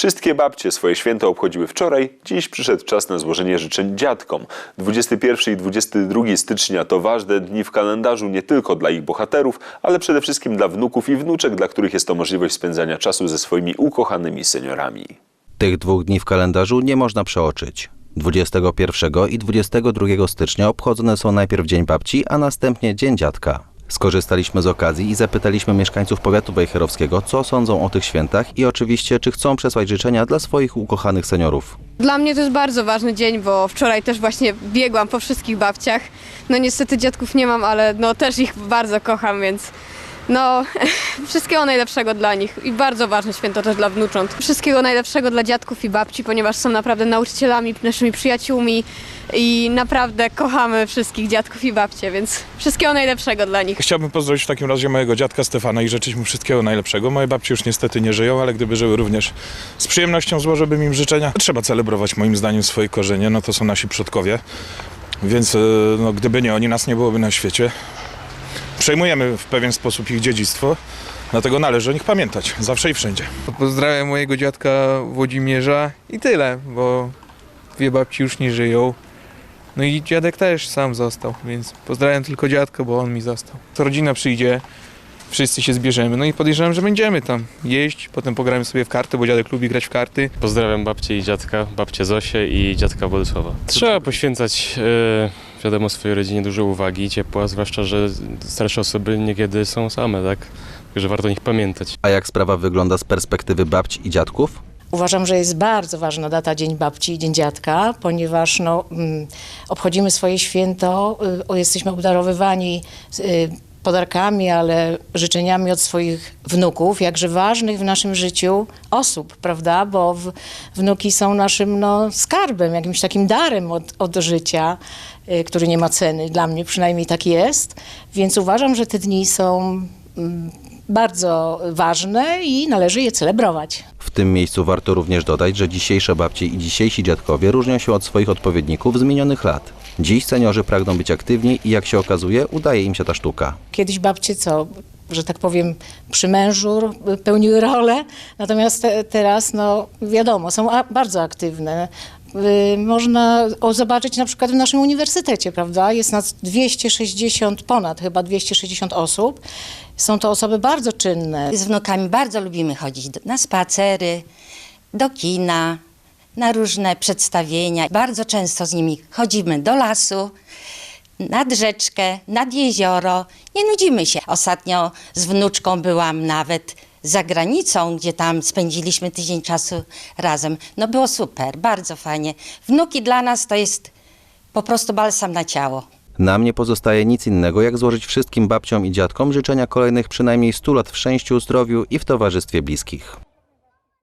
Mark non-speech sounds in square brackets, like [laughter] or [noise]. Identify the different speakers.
Speaker 1: Wszystkie babcie swoje święto obchodziły wczoraj, dziś przyszedł czas na złożenie życzeń dziadkom. 21 i 22 stycznia to ważne dni w kalendarzu nie tylko dla ich bohaterów, ale przede wszystkim dla wnuków i wnuczek, dla których jest to możliwość spędzania czasu ze swoimi ukochanymi seniorami.
Speaker 2: Tych dwóch dni w kalendarzu nie można przeoczyć. 21 i 22 stycznia obchodzone są najpierw Dzień Babci, a następnie Dzień Dziadka. Skorzystaliśmy z okazji i zapytaliśmy mieszkańców powiatu wejherowskiego, co sądzą o tych świętach i oczywiście, czy chcą przesłać życzenia dla swoich ukochanych seniorów.
Speaker 3: Dla mnie to jest bardzo ważny dzień, bo wczoraj też właśnie biegłam po wszystkich babciach. No niestety dziadków nie mam, ale no też ich bardzo kocham, więc no [laughs] wszystkiego najlepszego dla nich i bardzo ważne święto też dla wnucząt. Wszystkiego najlepszego dla dziadków i babci, ponieważ są naprawdę nauczycielami, naszymi przyjaciółmi i naprawdę kochamy wszystkich dziadków i babcie, więc wszystkiego najlepszego dla nich.
Speaker 4: Chciałbym pozdrowić w takim razie mojego dziadka Stefana i życzyć mu wszystkiego najlepszego. Moje babci już niestety nie żyją, ale gdyby żyły również z przyjemnością złożyłbym im życzenia. Trzeba celebrować moim zdaniem swoje korzenie, no to są nasi przodkowie, więc e, no, gdyby nie oni, nas nie byłoby na świecie. Przejmujemy w pewien sposób ich dziedzictwo, dlatego należy o nich pamiętać, zawsze i wszędzie.
Speaker 5: Pozdrawiam mojego dziadka Włodzimierza i tyle, bo dwie babci już nie żyją. No i dziadek też sam został, więc pozdrawiam tylko dziadka, bo on mi został. To rodzina przyjdzie, wszyscy się zbierzemy, no i podejrzewam, że będziemy tam jeść, potem pogramy sobie w karty, bo dziadek lubi grać w karty.
Speaker 6: Pozdrawiam babcię i dziadka, babcię Zosię i dziadka Bolesława. Trzeba poświęcać, e, wiadomo, swojej rodzinie dużo uwagi i ciepła, zwłaszcza, że starsze osoby niekiedy są same, tak? Także warto o nich pamiętać.
Speaker 2: A jak sprawa wygląda z perspektywy babci i dziadków?
Speaker 7: Uważam, że jest bardzo ważna data Dzień Babci i Dzień Dziadka, ponieważ no, mm, obchodzimy swoje święto, y, jesteśmy obdarowywani y, podarkami, ale życzeniami od swoich wnuków, jakże ważnych w naszym życiu osób, prawda? Bo w, wnuki są naszym no, skarbem, jakimś takim darem od, od życia, y, który nie ma ceny. Dla mnie przynajmniej tak jest. Więc uważam, że te dni są mm, bardzo ważne i należy je celebrować.
Speaker 2: W tym miejscu warto również dodać, że dzisiejsze babcie i dzisiejsi dziadkowie różnią się od swoich odpowiedników z minionych lat. Dziś seniorzy pragną być aktywni i jak się okazuje, udaje im się ta sztuka.
Speaker 7: Kiedyś babcie co, że tak powiem, przy mężu pełniły rolę, natomiast te, teraz, no wiadomo, są a, bardzo aktywne. Y, Można zobaczyć na przykład w naszym uniwersytecie, prawda? Jest nas 260, ponad chyba 260 osób. Są to osoby bardzo czynne.
Speaker 8: Z wnukami bardzo lubimy chodzić na spacery, do kina, na różne przedstawienia. Bardzo często z nimi chodzimy do lasu, nad rzeczkę, nad jezioro. Nie nudzimy się. Ostatnio z wnuczką byłam nawet za granicą, gdzie tam spędziliśmy tydzień czasu razem. No było super, bardzo fajnie. Wnuki dla nas to jest po prostu balsam na ciało.
Speaker 2: Nam nie pozostaje nic innego, jak złożyć wszystkim babciom i dziadkom życzenia kolejnych przynajmniej 100 lat w szczęściu, zdrowiu i w towarzystwie bliskich.